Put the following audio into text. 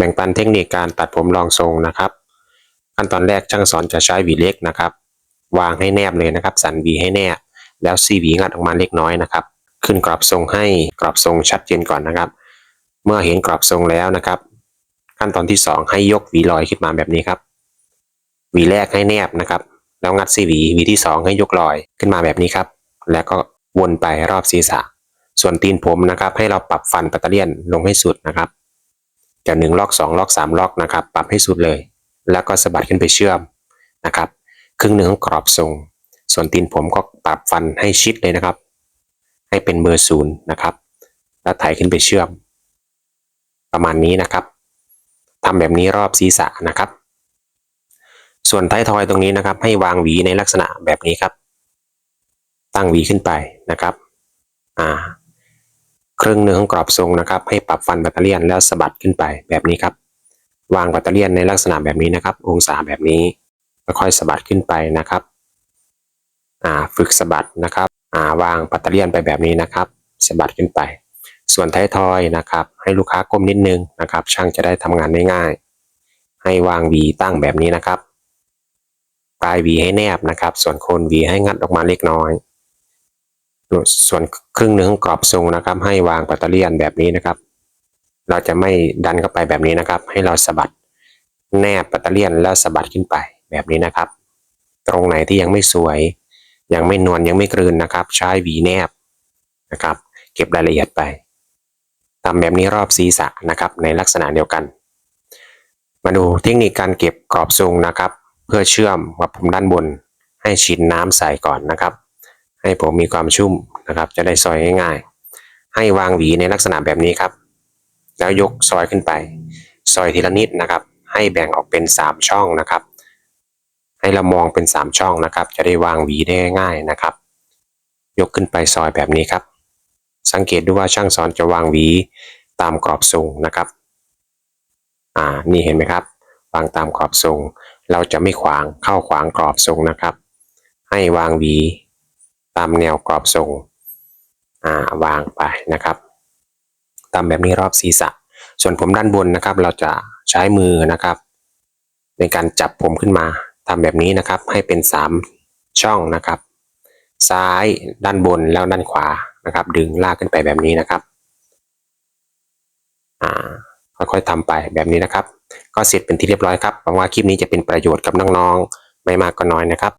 แบ่งปันเทคนิคการตัดผมรองทรงนะครับ ขั้นตอนแรกช่างสอนจะใช้หวีเล็กนะครับ วางให้แนบเลยนะครับ สันหวีให้แนบแล้วซีหวีงัดออกมาเล็กน้อยนะครับ ขึ้นกรอบทรงให้กรอบทรงชัดเจนก่อนนะครับ เมื่อเห็นกรอบทรงแล้วนะครับ ขั้นตอนที่สองให้ยกหวีลอยขึ้นมาแบบนี้ครับหวีแรกให้แนบนะครับแล้วงัดซีหวีหวีที่สองให้ยกลอยขึ้นมาแบบนี้ครับ แล้วก็วนไปรอบศีรษะ ส่วนตีนผมนะครับ ให้เราปรับฟันปัตเตเลียนลงให้สุดนะครับ จากหนึ่งล็อกสองล็อกสามล็อกนะครับ ปรับให้สุดเลย แล้วก็สะบัดขึ้นไปเชื่อมนะครับ ครึ่งหนึ่งของกรอบทรง ส่วนตีนผมก็ปรับฟันให้ชิดเลยนะครับ ให้เป็นเบอร์ศูนย์นะครับ แล้วไถขึ้นไปเชื่อม ประมาณนี้นะครับทำแบบนี้รอบศีรษะนะครับ ส่วนท้ายทอยตรงนี้นะครับ ให้วางหวีในลักษณะแบบนี้ครับ ตั้งหวีขึ้นไปนะครับ อ่า ครึ่งหนึ่งของกรอบทรงนะครับ ให้ปรับฟันแบตเตอรี่แล้วสะบัดขึ้นไปแบบนี้ครับ วางแบตเตอรี่ในลักษณะแบบนี้นะครับ องศาแบบนี้ค่อยๆสะบัดขึ้นไปนะครับอ่าฝึกสะบัดนะครับอ่าวางแบตเตอรี่ไปแบบนี้นะครับสะบัดขึ้นไป ส่วนท้ายทอยนะครับ ให้ลูกค้าก้มนิดนึงนะครับ ช่างจะได้ทำงานได้ง่าย ให้วางวีตั้งแบบนี้นะครับปลายวีให้แนบนะครับ ส่วนโคนวีให้งัดออกมาเล็กน้อย ส่วนครึ่งหนึ่งของกรอบทรงนะครับ ให้วางปัตเตอร์เลียนแบบนี้นะครับ เราจะไม่ดันเข้าไปแบบนี้นะครับ ให้เราสะบัดแนบปัตเตอร์เลียนแล้วสะบัดขึ้นไปแบบนี้นะครับ ตรงไหนที่ยังไม่สวย ยังไม่นวลยังไม่กลืนนะครับ ใช้หวีแนบนะครับ เก็บรายละเอียดไปทำแบบนี้รอบศีรษะนะครับ ในลักษณะเดียวกัน มาดูเทคนิคการเก็บกรอบทรงนะครับ เพื่อเชื่อมกับผมด้านบน ให้ชินน้ำใส่ก่อนนะครับ ให้ผมมีความชุ่มนะครับ จะได้ซอยง่ายๆ ให้วางหวีในลักษณะแบบนี้ครับ แล้วยกซอยขึ้นไป ซอยทีละนิดนะครับ ให้แบ่งออกเป็นสามช่องนะครับ ให้เรามองเป็นสามช่องนะครับ จะได้วางหวีได้ง่ายนะครับ ยกขึ้นไปซอยแบบนี้ครับ สังเกตดูว่าช่างสอนจะวางหวีตามกรอบทรงนะครับ อ่า นี่เห็นไหมครับ วางตามกรอบทรง เราจะไม่ขวางเข้าขวางกรอบทรงนะครับ ให้วางหวี ตามแนวกรอบทรงอ่าวางไปนะครับ ตามแบบนี้รอบศีรษะ ส่วนผมด้านบนนะครับ เราจะใช้มือนะครับ ในการจับผมขึ้นมาทำแบบนี้นะครับ ให้เป็นสามช่องนะครับ ซ้ายด้านบนแล้วด้านขวานะครับ ดึงลากขึ้นไปแบบนี้นะครับค่อยๆทำไปแบบนี้นะครับ ก็เสร็จเป็นที่เรียบร้อยครับหวังว่าคลิปนี้จะเป็นประโยชน์กับน้องๆ ไม่มากก็น้อยนะครับ